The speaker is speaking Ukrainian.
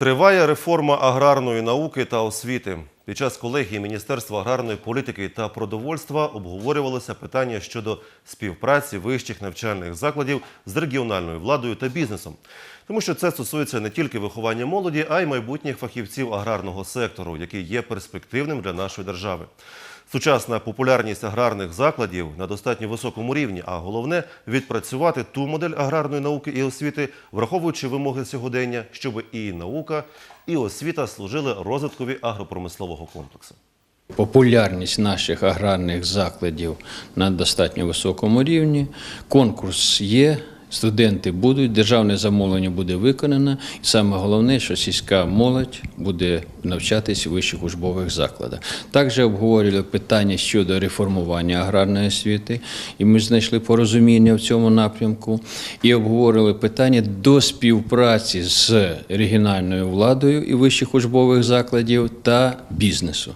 Триває реформа аграрної науки та освіти. Під час колегії Міністерства аграрної політики та продовольства обговорювалося питання щодо співпраці вищих навчальних закладів з регіональною владою та бізнесом. Тому що це стосується не тільки виховання молоді, а й майбутніх фахівців аграрного сектору, який є перспективним для нашої держави. Сучасна популярність аграрних закладів на достатньо високому рівні, а головне відпрацювати ту модель аграрної науки і освіти, враховуючи вимоги сьогодення, щоб і наука, і освіта служили розвиткові агропромислового комплексу. Популярність наших аграрних закладів на достатньо високому рівні. Конкурс є. Студенти будуть, державне замовлення буде виконано, і саме головне, що сільська молодь буде навчатись у вищих учбових закладах. Також обговорювали питання щодо реформування аграрної освіти, і ми знайшли порозуміння в цьому напрямку, і обговорили питання до співпраці з регіональною владою і вищих учбових закладів та бізнесу.